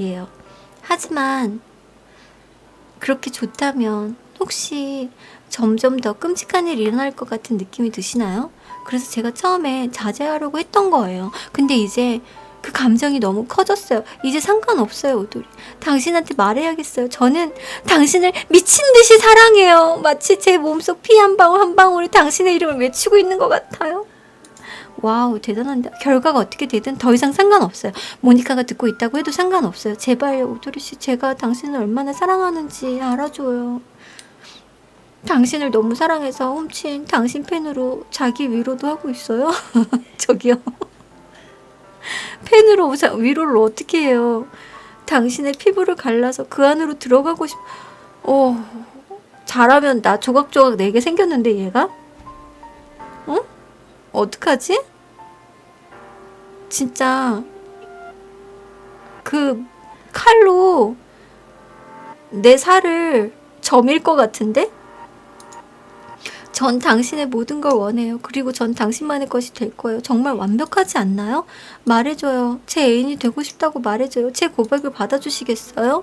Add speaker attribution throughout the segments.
Speaker 1: 이에요. 하지만 그렇게 좋다면 혹시 점점 더 끔찍한 일이 일어날 것 같은 느낌이 드시나요? 그래서 제가 처음에 자제하려고 했던 거예요. 근데 이제 그 감정이 너무 커졌어요. 이제 상관없어요, 오돌이. 당신한테 말해야겠어요. 저는 당신을 미친 듯이 사랑해요. 마치 제 몸속 피 한 방울 한 방울이 당신의 이름을 외치고 있는 것 같아요. 와우 대단한데 결과가 어떻게 되든 더 이상 상관없어요. 모니카가 듣고 있다고 해도 상관없어요. 제발 오토리 씨 제가 당신을 얼마나 사랑하는지 알아줘요. 당신을 너무 사랑해서 훔친 당신 팬으로 자기 위로도 하고 있어요. 저기요. 팬으로 위로를 어떻게 해요? 당신의 피부를 갈라서 그 안으로 들어가고 싶. 어 잘하면 나 조각조각 내게 네 생겼는데 얘가? 응? 어떡하지? 진짜 그 칼로 내 살을 점일 것 같은데? 전 당신의 모든 걸 원해요. 그리고 전 당신만의 것이 될 거예요. 정말 완벽하지 않나요? 말해줘요. 제 애인이 되고 싶다고 말해줘요. 제 고백을 받아주시겠어요?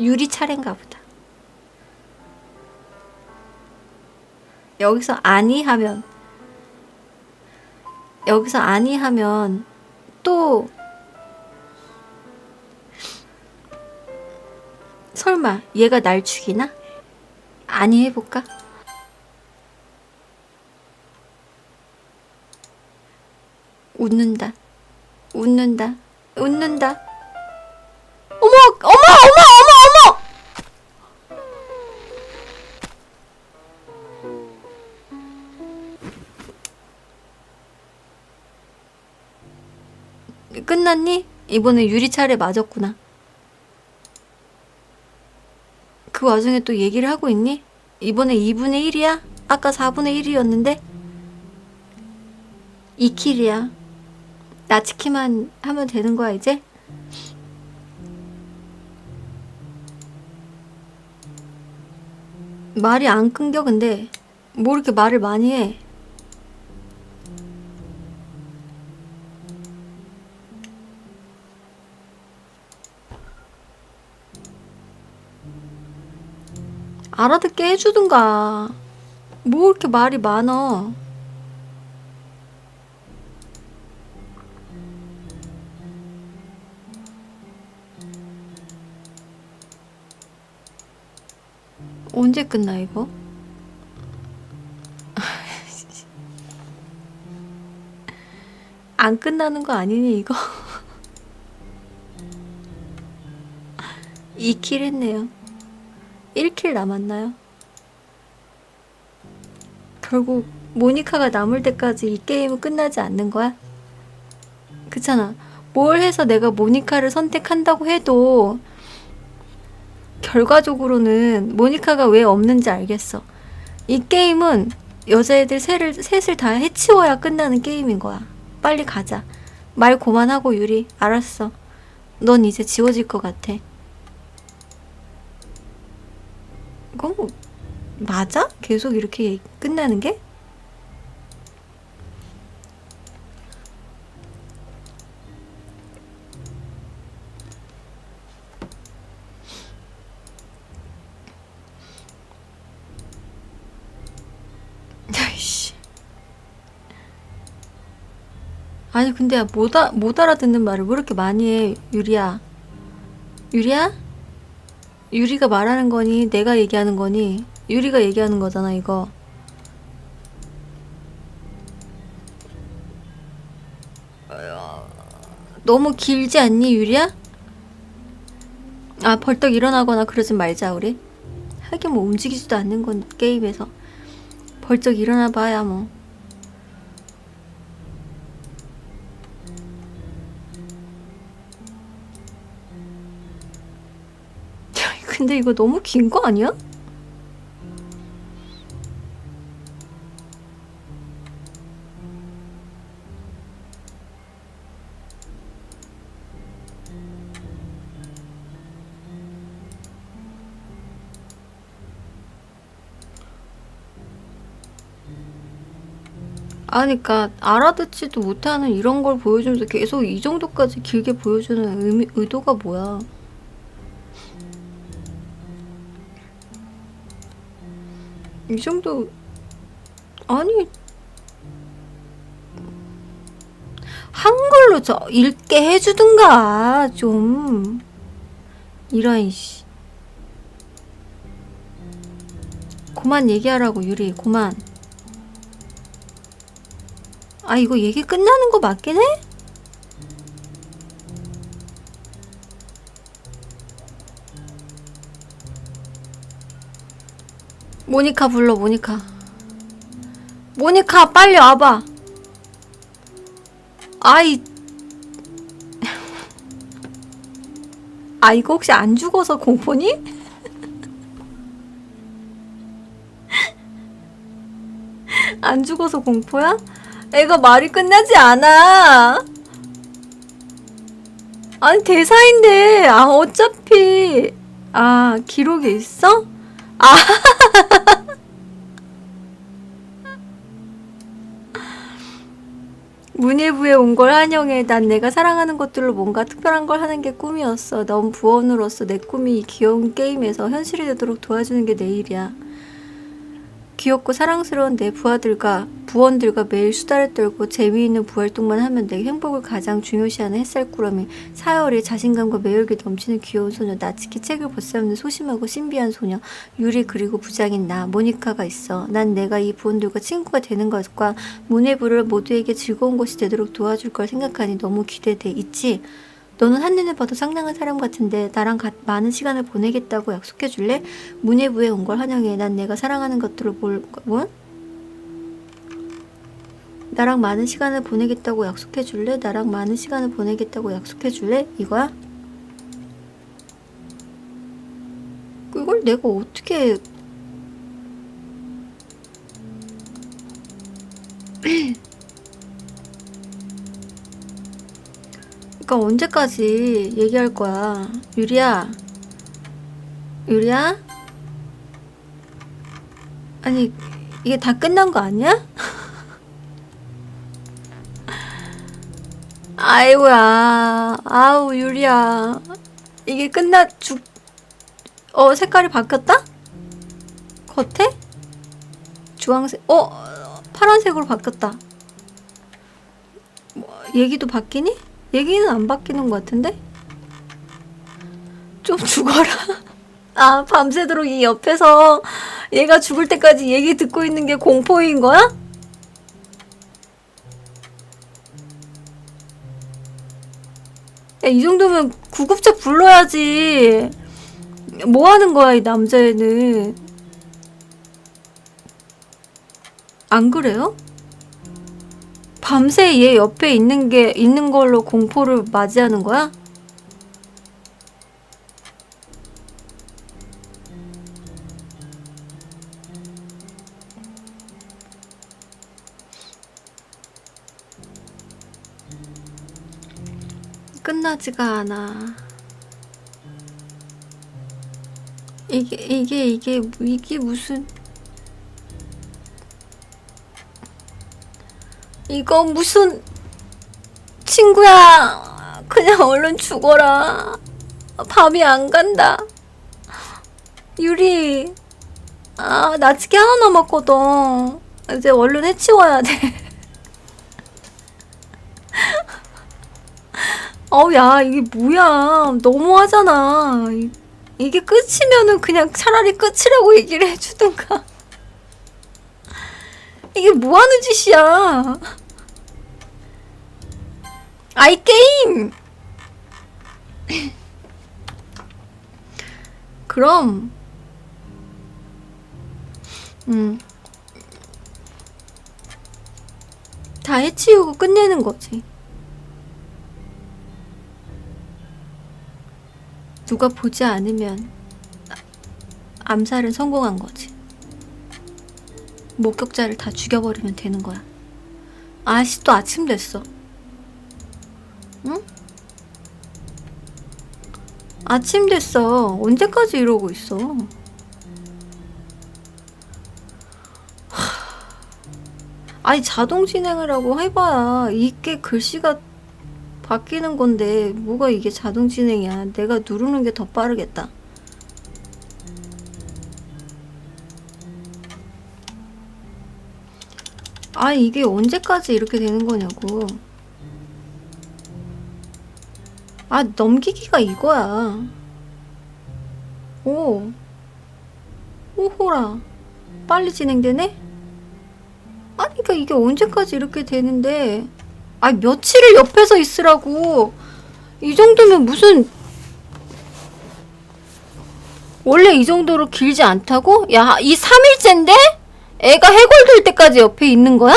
Speaker 1: 유리 차례인가 보다. 여기서 아니하면 여기서 아니하면 또 설마 얘가 날 죽이나? 아니 해볼까? 웃는다. 웃는다. 웃는다. 어머! 어머! 어머! 끝났니? 이번에 유리차례 맞았구나. 그 와중에 또 얘기를 하고 있니? 이번에 2분의 1이야? 아까 4분의 1이었는데? 2킬이야 나치키만 하면 되는 거야, 이제? 말이 안 끊겨, 근데. 뭐 이렇게 말을 많이 해. 알아듣게 해주든가. 뭐 이렇게 말이 많아. 언제 끝나 이거? 안 끝나는 거 아니니 이거? 익힐 했네요. 1킬 남았나요? 결국 모니카가 남을 때까지 이 게임은 끝나지 않는 거야? 그잖아. 뭘 해서 내가 모니카를 선택한다고 해도 결과적으로는 모니카가 왜 없는지 알겠어. 이 게임은 여자애들 셋을, 셋을 다 해치워야 끝나는 게임인 거야. 빨리 가자. 말 고만하고 유리. 알았어. 넌 이제 지워질 것 같아. 맞아? 계속 이렇게 끝나는 게? 아니 근데 못, 아, 못 알아듣는 말을 왜 이렇게 많이 해 유리야 유리야? 유리가 말하는 거니 내가 얘기하는 거니 유리가 얘기하는 거잖아 이거 너무 길지 않니 유리야? 아 벌떡 일어나거나 그러진 말자 우리 하긴 뭐 움직이지도 않는 건 게임에서 벌떡 일어나 봐야 뭐 근데 이거 너무 긴 거 아니야? 아, 그러니까 알아듣지도 못하는 이런 걸 보여주면서 계속 이 정도까지 길게 보여주는 의미, 의도가 뭐야? 이 정도 아니 한글로 저 읽게 해주든가 좀 이런 씨 고만 얘기하라고 유리 고만 아 이거 얘기 끝나는 거 맞긴 해? 모니카 불러 모니카 모니카 빨리 와봐 아이 아 이거 혹시 안 죽어서 공포니? 안 죽어서 공포야? 내가 말이 끝나지 않아. 아니, 대사인데. 아, 어차피. 아, 기록이 있어? 아. 문예부에 온 걸 환영해. 난 내가 사랑하는 것들로 뭔가 특별한 걸 하는 게 꿈이었어. 넌 부원으로서 내 꿈이 이 귀여운 게임에서 현실이 되도록 도와주는 게 내 일이야. 귀엽고 사랑스러운 내 부하들과 부원들과 매일 수다를 떨고 재미있는 부활동만 하면 내 행복을 가장 중요시하는 햇살꾸러미 사열의 자신감과 매력이 넘치는 귀여운 소녀 나치키 책을 벗삼는 소심하고 신비한 소녀 유리 그리고 부장인 나 모니카가 있어 난 내가 이 부원들과 친구가 되는 것과 문해부를 모두에게 즐거운 것이 되도록 도와줄 걸 생각하니 너무 기대돼 있지 너는 한눈에 봐도 상냥한 사람 같은데 나랑 가, 많은 시간을 보내겠다고 약속해줄래? 문예부에 온 걸 환영해. 난 내가 사랑하는 것들을 뭘... 뭔? 나랑 많은 시간을 보내겠다고 약속해줄래? 나랑 많은 시간을 보내겠다고 약속해줄래? 이거야? 이걸 내가 어떻게... 그러니까 언제까지 얘기할 거야? 유리야? 유리야? 아니, 이게 다 끝난 거 아니야? 아이고야. 아우, 유리야. 이게 끝나, 죽, 어, 색깔이 바뀌었다? 겉에? 주황색, 어, 파란색으로 바뀌었다. 뭐, 얘기도 바뀌니? 얘기는 안 바뀌는 것 같은데? 좀 죽어라. 아, 밤새도록 이 옆에서 얘가 죽을 때까지 얘기 듣고 있는 게 공포인 거야? 야, 이 정도면 구급차 불러야지. 뭐 하는 거야, 이 남자애는. 안 그래요? 밤새 얘 옆에 있는 게 있는 걸로 공포를 맞이하는 거야? 끝나지가 않아. 이게 이게 이게 이게 무슨 이거 무슨 친구야 그냥 얼른 죽어라 밤이 안 간다 유리 아 나치기 하나 남았거든 이제 얼른 해치워야 돼 어우 야 이게 뭐야 너무하잖아 이게 끝이면은 그냥 차라리 끝이라고 얘기를 해주던가 이게 뭐하는 짓이야 아이 게임! 그럼 음. 다 해치우고 끝내는 거지. 누가 보지 않으면 암살은 성공한 거지. 목격자를 다 죽여버리면 되는 거야. 아씨, 또 아침 됐어. 응? 아침 됐어. 언제까지 이러고 있어? 아니 자동 진행을 하고 해봐야 이게 글씨가 바뀌는 건데 뭐가 이게 자동 진행이야. 내가 누르는 게 더 빠르겠다. 아 이게 언제까지 이렇게 되는 거냐고. 아, 넘기기가 이거야. 오. 오호라. 빨리 진행되네? 아니, 그니까 이게 언제까지 이렇게 되는데. 아, 며칠을 옆에서 있으라고. 이 정도면 무슨. 원래 이 정도로 길지 않다고? 야, 이 3일째인데? 애가 해골될 때까지 옆에 있는 거야?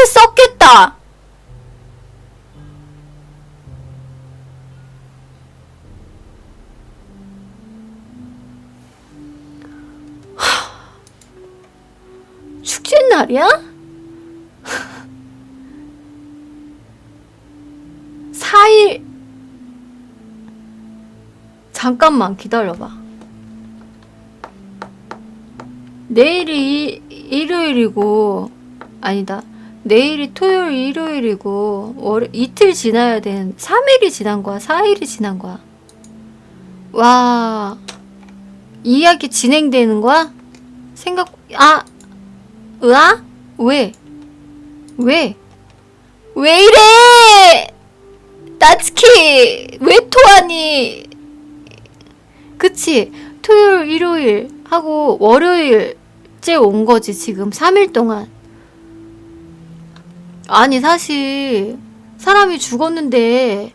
Speaker 1: 도대체 썼겠다. 축제 날이야? 4일 잠깐만 기다려봐. 내일이 일요일이고 아니다. 내일이 토요일, 일요일이고 월, 이틀 지나야 된 3일이 지난 거야. 4일이 지난 거야. 와 이야기 진행되는 거야? 생각 아 으아 왜? 왜? 왜 이래? 나츠키 왜 토하니? 그치 토요일 일요일 하고 월요일째 온 거지 지금 3일 동안 아니 사실 사람이 죽었는데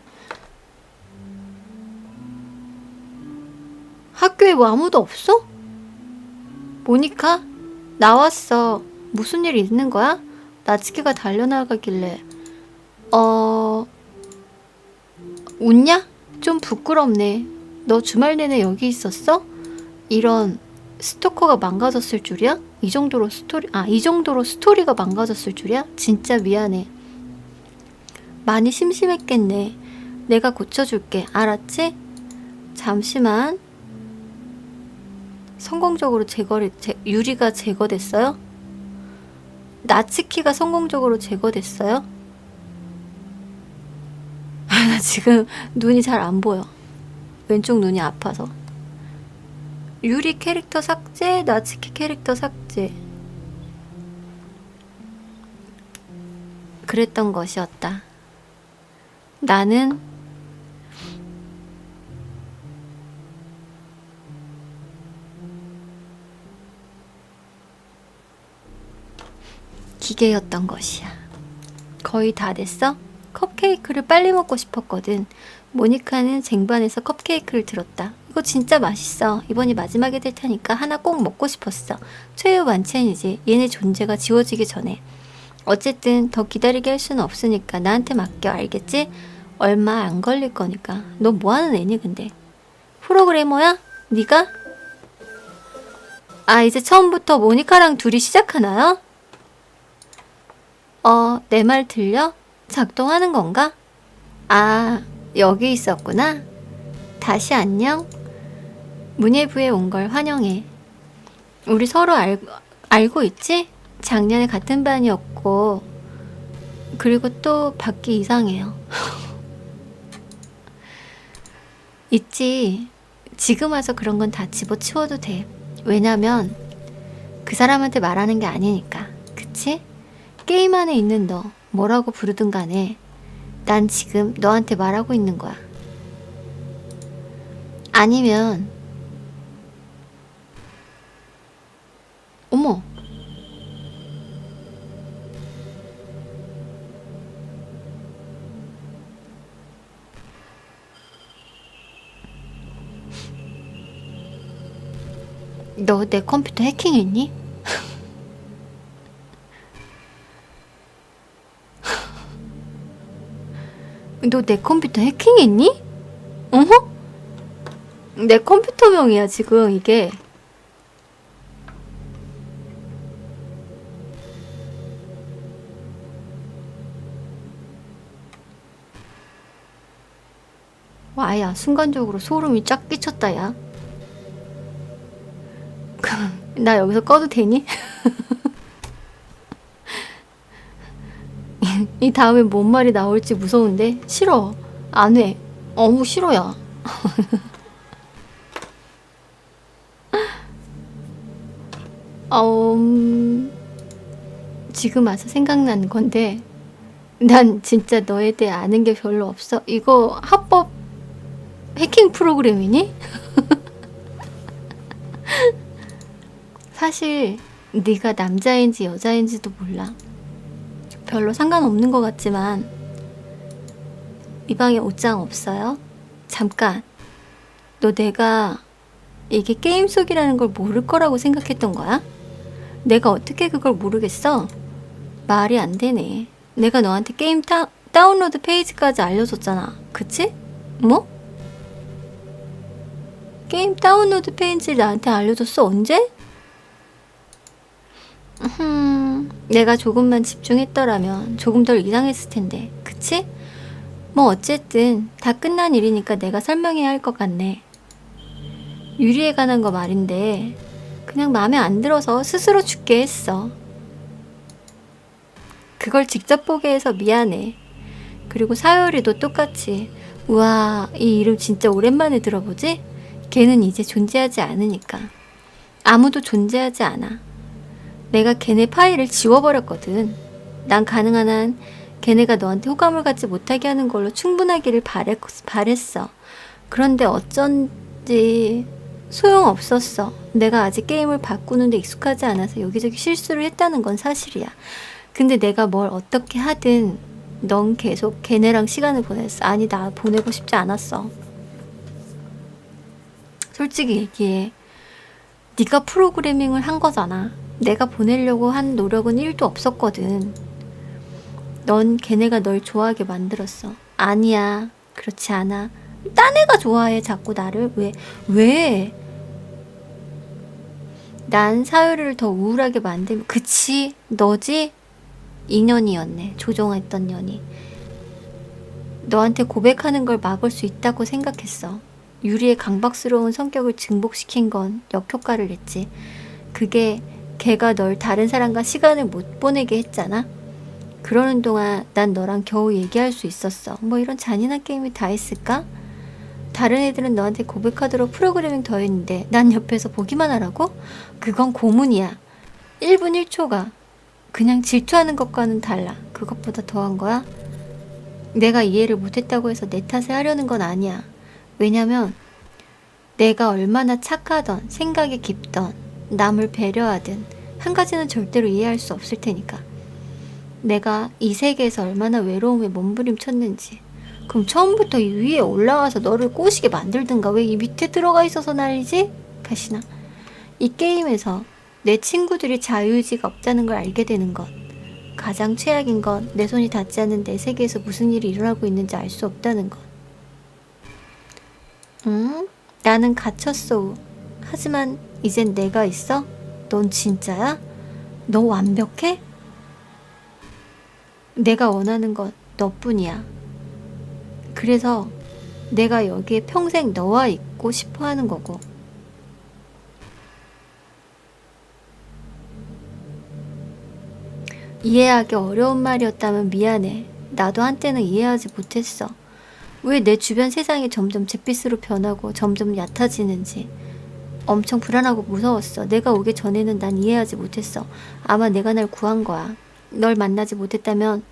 Speaker 1: 학교에 뭐 아무도 없어? 모니카 나왔어. 무슨 일 있는 거야? 나츠키가 달려나가길래 어 웃냐? 좀 부끄럽네. 너 주말 내내 여기 있었어? 이런 스토커가 망가졌을 줄이야? 이 정도로 스토리 아이 정도로 스토리가 망가졌을 줄이야? 진짜 미안해. 많이 심심했겠네. 내가 고쳐줄게. 알았지? 잠시만. 성공적으로 제거를 제, 유리가 제거됐어요? 나츠키가 성공적으로 제거됐어요? 아, 나 지금 눈이 잘 안 보여. 왼쪽 눈이 아파서. 유리 캐릭터 삭제, 나츠키 캐릭터 삭제. 그랬던 것이었다. 나는 기계였던 것이야. 거의 다 됐어? 컵케이크를 빨리 먹고 싶었거든. 모니카는 쟁반에서 컵케이크를 들었다. 이거 진짜 맛있어. 이번이 마지막이 될 테니까 하나 꼭 먹고 싶었어. 최후 완찬이지 얘네 존재가 지워지기 전에. 어쨌든 더 기다리게 할 수는 없으니까 나한테 맡겨. 알겠지? 얼마 안 걸릴 거니까. 너 뭐하는 애니 근데? 프로그래머야? 네가? 아 이제 처음부터 모니카랑 둘이 시작하나요? 어, 내 말 들려? 작동하는 건가? 아, 여기 있었구나. 다시 안녕. 문예부에 온 걸 환영해. 우리 서로 알, 알고 있지? 작년에 같은 반이었고, 그리고 또 밖이 이상해요. 있지. 지금 와서 그런 건 다 집어치워도 돼. 왜냐면 그 사람한테 말하는 게 아니니까. 그치? 게임 안에 있는 너, 뭐라고 부르든 간에 난 지금 너한테 말하고 있는 거야. 아니면 어머. 너 내 컴퓨터 해킹했니? 너 내 컴퓨터 해킹했니? 어내 컴퓨터명이야 지금 이게 아야 순간적으로 소름이 쫙 끼쳤다 야. 그, 나 여기서 꺼도 되니? 이 다음에 뭔 말이 나올지 무서운데 싫어 안 해. 어무 싫어야. 음, 지금 와서 생각난 건데 난 진짜 너에 대해 아는 게 별로 없어. 이거 합법 해킹 프로그램이니? 사실 네가 남자인지 여자인지도 몰라. 별로 상관없는 것 같지만 이 방에 옷장 없어요? 잠깐. 너 내가 이게 게임 속이라는 걸 모를 거라고 생각했던 거야? 내가 어떻게 그걸 모르겠어? 말이 안 되네. 내가 너한테 게임 타, 다운로드 페이지까지 알려줬잖아. 그치? 뭐? 게임 다운로드 페인지를 나한테 알려줬어 언제? 음, 내가 조금만 집중했더라면 조금 덜 이상했을 텐데 그치? 뭐 어쨌든 다 끝난 일이니까 내가 설명해야 할 것 같네 유리에 관한 거 말인데 그냥 마음에 안 들어서 스스로 죽게 했어 그걸 직접 보게 해서 미안해 그리고 사요리도 똑같이 우와 이 이름 진짜 오랜만에 들어보지? 걔는 이제 존재하지 않으니까. 아무도 존재하지 않아. 내가 걔네 파일을 지워버렸거든. 난 가능한 한 걔네가 너한테 호감을 갖지 못하게 하는 걸로 충분하기를 바랬, 바랬어. 그런데 어쩐지 소용없었어. 내가 아직 게임을 바꾸는데 익숙하지 않아서 여기저기 실수를 했다는 건 사실이야. 근데 내가 뭘 어떻게 하든 넌 계속 걔네랑 시간을 보냈어. 아니, 나 보내고 싶지 않았어. 솔직히 얘기해. 네가 프로그래밍을 한 거잖아. 내가 보내려고 한 노력은 1도 없었거든. 넌 걔네가 널 좋아하게 만들었어. 아니야. 그렇지 않아. 딴 애가 좋아해. 자꾸 나를. 왜? 왜? 난 사유를 더 우울하게 만들면 그치 너지 인연이었네 조종했던 년이 너한테 고백하는 걸 막을 수 있다고 생각했어 유리의 강박스러운 성격을 증복시킨 건 역효과를 냈지. 그게 걔가 널 다른 사람과 시간을 못 보내게 했잖아. 그러는 동안 난 너랑 겨우 얘기할 수 있었어. 뭐 이런 잔인한 게임이 다 있을까? 다른 애들은 너한테 고백하도록 프로그래밍 더 했는데 난 옆에서 보기만 하라고? 그건 고문이야. 1분 1초가 그냥 질투하는 것과는 달라. 그것보다 더한 거야? 내가 이해를 못했다고 해서 내탓을 하려는 건 아니야. 왜냐면 내가 얼마나 착하던 생각이 깊던 남을 배려하든 한 가지는 절대로 이해할 수 없을 테니까 내가 이 세계에서 얼마나 외로움에 몸부림쳤는지 그럼 처음부터 이 위에 올라와서 너를 꼬시게 만들든가 왜 이 밑에 들어가 있어서 난리지? 가시나 이 게임에서 내 친구들이 자유의지가 없다는 걸 알게 되는 것 가장 최악인 건 내 손이 닿지 않는 내 세계에서 무슨 일이 일어나고 있는지 알 수 없다는 것 응? 나는 갇혔어. 하지만 이젠 내가 있어? 넌 진짜야? 너 완벽해? 내가 원하는 건 너뿐이야. 그래서 내가 여기에 평생 너와 있고 싶어 하는 거고. 이해하기 어려운 말이었다면 미안해. 나도 한때는 이해하지 못했어. 왜내 주변 세상이 점점 잿빛으로 변하고 점점 얕아지는지 엄청 불안하고 무서웠어. 내가 오기 전에는 난 이해하지 못했어. 아마 내가 날 구한 거야. 널 만나지 못했다면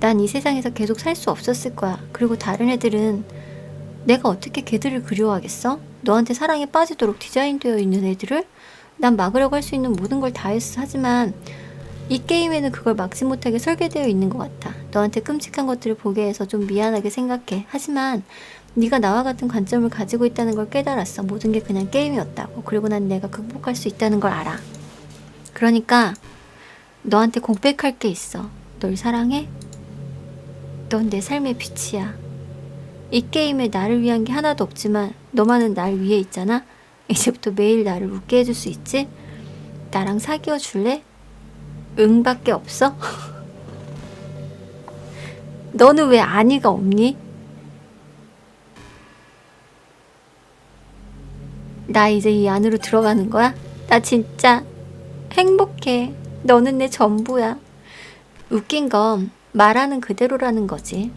Speaker 1: 난 이 세상에서 계속 살 수 없었을 거야. 그리고 다른 애들은 내가 어떻게 걔들을 그리워하겠어? 너한테 사랑에 빠지도록 디자인되어 있는 애들을? 난 막으려고 할 수 있는 모든 걸 다 했어. 하지만 이 게임에는 그걸 막지 못하게 설계되어 있는 것 같아. 너한테 끔찍한 것들을 보게 해서 좀 미안하게 생각해. 하지만 네가 나와 같은 관점을 가지고 있다는 걸 깨달았어. 모든 게 그냥 게임이었다고. 그리고 난 내가 극복할 수 있다는 걸 알아. 그러니까 너한테 공백할 게 있어. 널 사랑해. 넌 내 삶의 빛이야. 이 게임에 나를 위한 게 하나도 없지만 너만은 날 위해 있잖아. 이제부터 매일 나를 웃게 해줄 수 있지? 나랑 사귀어 줄래? 응밖에 없어? 너는 왜 아니가 없니? 나 이제 이 안으로 들어가는 거야? 나 진짜 행복해. 너는 내 전부야. 웃긴 건 말하는 그대로라는 거지.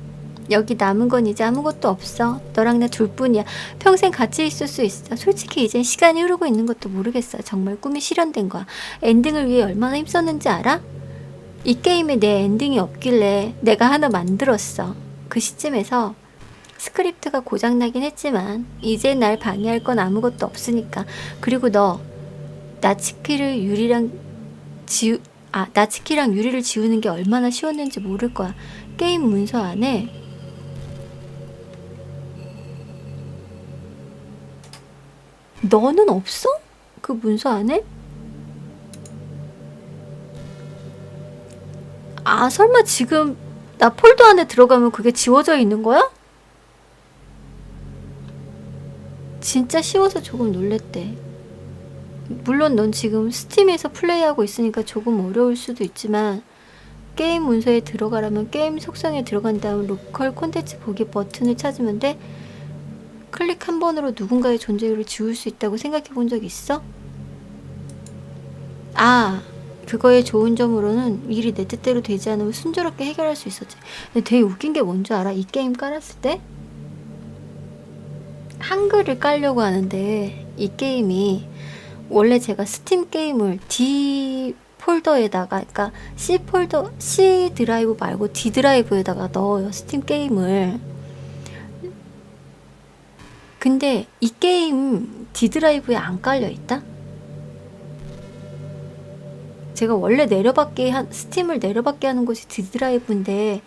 Speaker 1: 여기 남은 건 이제 아무것도 없어. 너랑 나 둘뿐이야. 평생 같이 있을 수 있어. 솔직히 이젠 시간이 흐르고 있는 것도 모르겠어. 정말 꿈이 실현된 거야. 엔딩을 위해 얼마나 힘썼는지 알아? 이 게임에 내 엔딩이 없길래 내가 하나 만들었어. 그 시점에서 스크립트가 고장나긴 했지만 이제 날 방해할 건 아무것도 없으니까 그리고 너 나치키를 유리랑 지우 아 나치키랑 유리를 지우는 게 얼마나 쉬웠는지 모를 거야 게임 문서 안에 너는 없어? 그 문서 안에? 아, 설마 지금 나 폴더 안에 들어가면 그게 지워져 있는 거야? 진짜 쉬워서 조금 놀랬대. 물론 넌 지금 스팀에서 플레이하고 있으니까 조금 어려울 수도 있지만 게임 문서에 들어가라면 게임 속성에 들어간 다음 로컬 콘텐츠 보기 버튼을 찾으면 돼. 클릭 한 번으로 누군가의 존재율을 지울 수 있다고 생각해 본 적 있어? 아, 그거의 좋은 점으로는 일이 내 뜻대로 되지 않으면 순조롭게 해결할 수 있었지. 근데 되게 웃긴 게뭔줄 알아? 이 게임 깔았을 때 한글을 깔려고 하는데 이 게임이 원래 제가 스팀 게임을 D 폴더에다가 그러니까 C 폴더 C 드라이브 말고 D 드라이브에다가 넣어요. 스팀 게임을. 근데 이 게임 D 드라이브에 안 깔려 있다? 제가 원래 내려받게 한 스팀을 내려받게 하는 곳이 디드라이브인데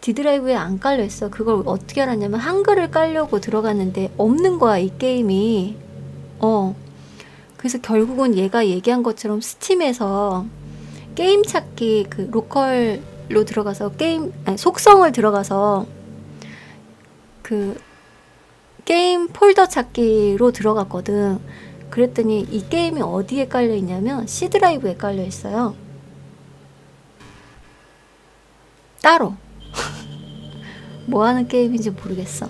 Speaker 1: 디드라이브에 안 깔려 있어. 그걸 어떻게 알았냐면 한글을 깔려고 들어갔는데 없는 거야 이 게임이. 어. 그래서 결국은 얘가 얘기한 것처럼 스팀에서 게임 찾기 그 로컬로 들어가서 게임 아니, 속성을 들어가서 그 게임 폴더 찾기로 들어갔거든. 그랬더니 이 게임이 어디에 깔려 있냐면 C 드라이브에 깔려 있어요. 따로. 뭐 하는 게임인지 모르겠어.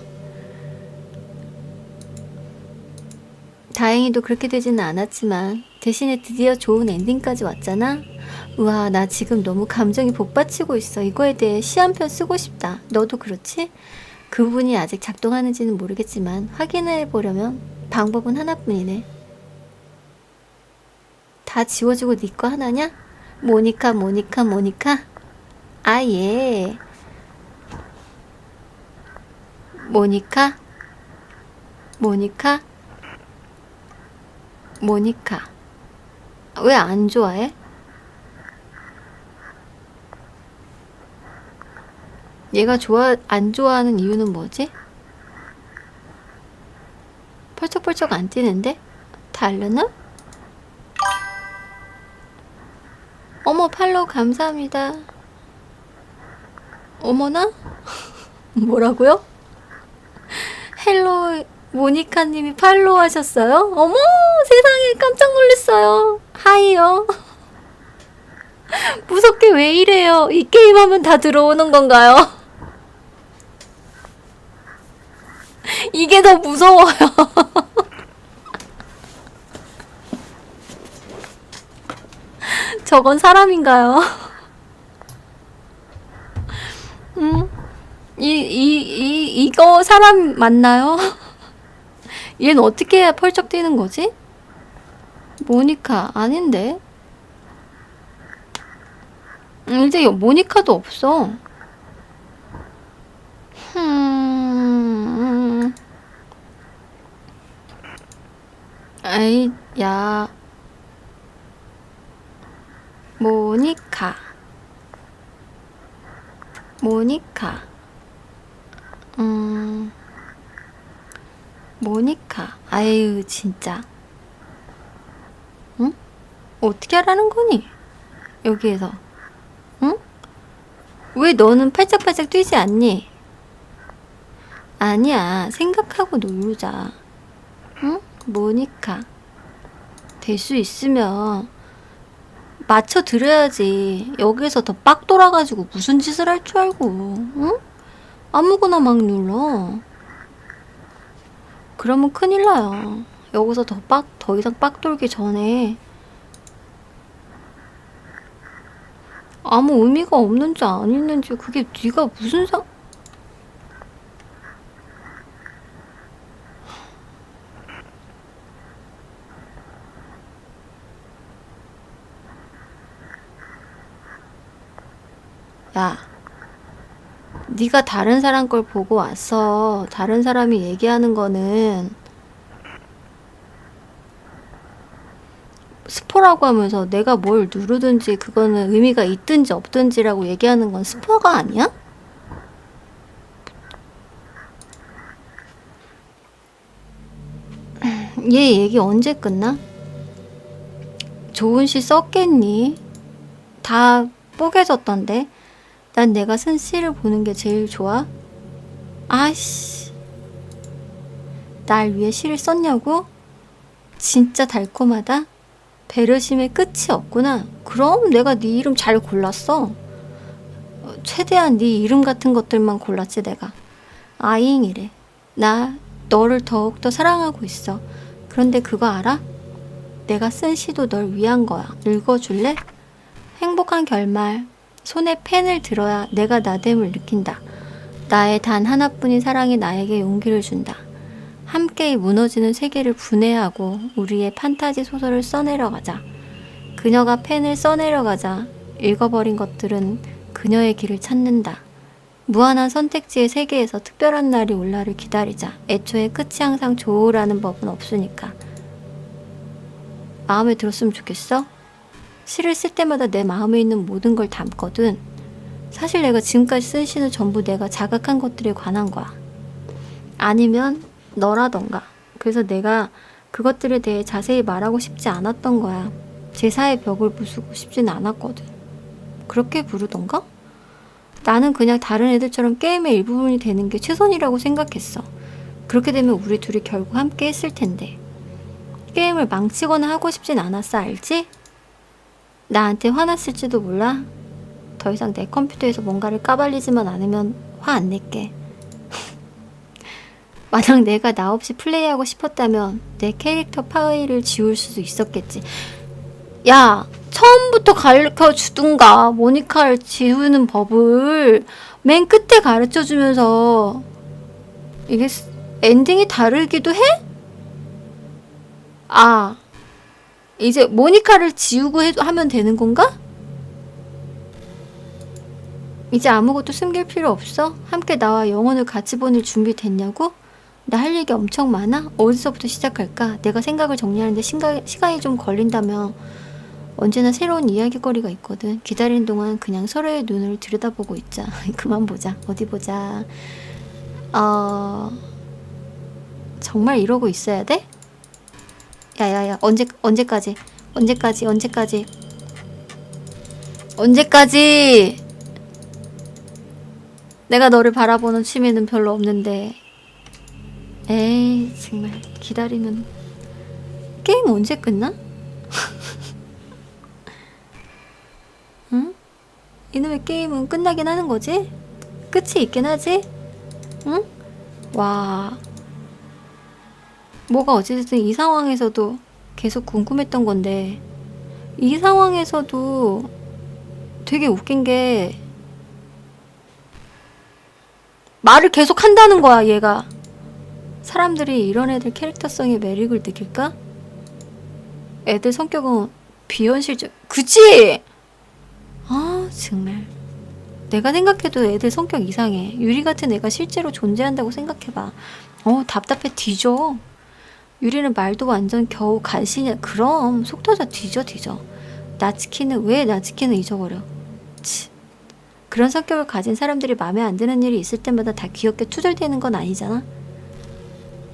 Speaker 1: 다행히도 그렇게 되지는 않았지만 대신에 드디어 좋은 엔딩까지 왔잖아? 우와 나 지금 너무 감정이 복받치고 있어 이거에 대해 시 한 편 쓰고 싶다 너도 그렇지? 그분이 아직 작동하는지는 모르겠지만 확인해 보려면 방법은 하나뿐이네 다 지워지고 네 거 하나냐? 모니카 모니카 모니카 아예 모니카 모니카 모니카 왜 안 좋아해? 얘가 좋아 안 좋아하는 이유는 뭐지? 펄쩍펄쩍 안 뛰는데? 다르나? 어머 팔로우 감사합니다. 어머나? 뭐라고요? 헬로 모니카님이 팔로우 하셨어요? 어머 세상에 깜짝 놀랐어요. 하이요. 무섭게 왜 이래요? 이 게임 하면 다 들어오는 건가요? 이게 더 무서워요. 저건 사람인가요? 음, 이, 이, 이, 이거 사람 맞나요? 얘는 어떻게 펄쩍 뛰는 거지? 모니카, 아닌데. 음, 이제 모니카도 없어. 음, 아이, 야. 모니카 모니카 음 모니카 아유 진짜 응? 어떻게 하라는 거니? 여기에서 응? 왜 너는 팔짝팔짝 뛰지 않니? 아니야 생각하고 놀자 응? 모니카 될 수 있으면 맞춰드려야지. 여기서 더 빡 돌아가지고 무슨 짓을 할 줄 알고, 응? 아무거나 막 눌러. 그러면 큰일 나요. 여기서 더 빡, 더 이상 빡 돌기 전에 아무 의미가 없는지 안 있는지 그게 네가 무슨 상... 야, 네가 다른 사람 걸 보고 왔어. 다른 사람이 얘기하는 거는 스포라고 하면서 내가 뭘 누르든지 그거는 의미가 있든지 없든지라고 얘기하는 건 스포가 아니야? 얘 얘기 언제 끝나? 좋은 시 썼겠니? 다 뽀개졌던데? 난 내가 쓴시를 보는 게 제일 좋아. 아씨. 날 위해 시를 썼냐고? 진짜 달콤하다. 배려심에 끝이 없구나. 그럼 내가 네 이름 잘 골랐어. 최대한 네 이름 같은 것들만 골랐지 내가. 아잉이래. 나 너를 더욱더 사랑하고 있어. 그런데 그거 알아? 내가 쓴 시도 널 위한 거야. 읽어줄래? 행복한 결말. 손에 펜을 들어야 내가 나됨을 느낀다. 나의 단 하나뿐인 사랑이 나에게 용기를 준다. 함께 이 무너지는 세계를 분해하고 우리의 판타지 소설을 써내려 가자. 그녀가 펜을 써내려 가자. 읽어버린 것들은 그녀의 길을 찾는다. 무한한 선택지의 세계에서 특별한 날이 올라를 기다리자. 애초에 끝이 항상 좋으라는 법은 없으니까. 마음에 들었으면 좋겠어? 시를 쓸 때마다 내 마음에 있는 모든 걸 담거든. 사실 내가 지금까지 쓴 시는 전부 내가 자각한 것들에 관한 거야. 아니면 너라던가. 그래서 내가 그것들에 대해 자세히 말하고 싶지 않았던 거야. 제사의 벽을 부수고 싶진 않았거든. 그렇게 부르던가? 나는 그냥 다른 애들처럼 게임의 일부분이 되는 게 최선이라고 생각했어. 그렇게 되면 우리 둘이 결국 함께 했을 텐데. 게임을 망치거나 하고 싶진 않았어, 알지? 나한테 화났을지도 몰라. 더 이상 내 컴퓨터에서 뭔가를 까발리지만 않으면 화 안 낼게. 만약 내가 나 없이 플레이하고 싶었다면 내 캐릭터 파일을 지울 수도 있었겠지. 야, 처음부터 가르쳐 주든가 모니카를 지우는 법을 맨 끝에 가르쳐 주면서 이게 엔딩이 다르기도 해? 아, 이제 모니카를 지우고 해도 하면 되는 건가? 이제 아무것도 숨길 필요 없어? 함께 나와 영혼을 같이 보낼 준비 됐냐고? 나 할 얘기 엄청 많아? 어디서부터 시작할까? 내가 생각을 정리하는데 신가, 시간이 좀 걸린다며 언제나 새로운 이야기거리가 있거든. 기다리는 동안 그냥 서로의 눈을 들여다보고 있자. 그만 보자. 어디 보자. 어... 정말 이러고 있어야 돼? 야야야 언제 언제까지 언제까지 언제까지 언제까지 내가 너를 바라보는 취미는 별로 없는데 에이 정말 기다리는 게임 언제 끝나? 응? 이놈의 게임은 끝나긴 하는 거지? 끝이 있긴 하지? 응? 와 뭐가 어찌됐든 이 상황에서도 계속 궁금했던 건데 이 상황에서도 되게 웃긴 게 말을 계속 한다는 거야 얘가 사람들이 이런 애들 캐릭터성의 매력을 느낄까? 애들 성격은 비현실적 그치? 아 정말 내가 생각해도 애들 성격 이상해 유리 같은 애가 실제로 존재한다고 생각해봐 어 답답해 뒤져 유리는 말도 완전 겨우 간신히 그럼 속 터져 뒤져 뒤져 나 치킨은 왜나치킨는 잊어버려 치 그런 성격을 가진 사람들이 마음에 안 드는 일이 있을 때마다 다 귀엽게 투덜대는 건 아니잖아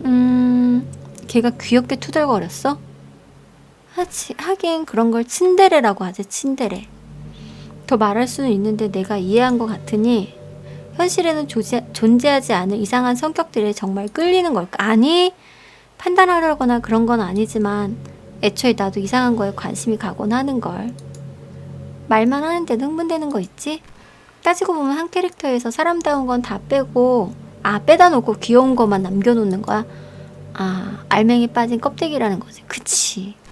Speaker 1: 음 걔가 귀엽게 투덜거렸어? 하치 하긴 그런 걸 친데레라고 하지 친데레 더 말할 수는 있는데 내가 이해한 것 같으니 현실에는 조제, 존재하지 않은 이상한 성격들이 정말 끌리는 걸까? 아니 판단하려거나 그런 건 아니지만 애초에 나도 이상한 거에 관심이 가곤 하는 걸. 말만 하는데도 흥분되는 거 있지? 따지고 보면 한 캐릭터에서 사람다운 건 다 빼고 아 빼다 놓고 귀여운 것만 남겨놓는 거야. 아 알맹이 빠진 껍데기라는 거지. 그치.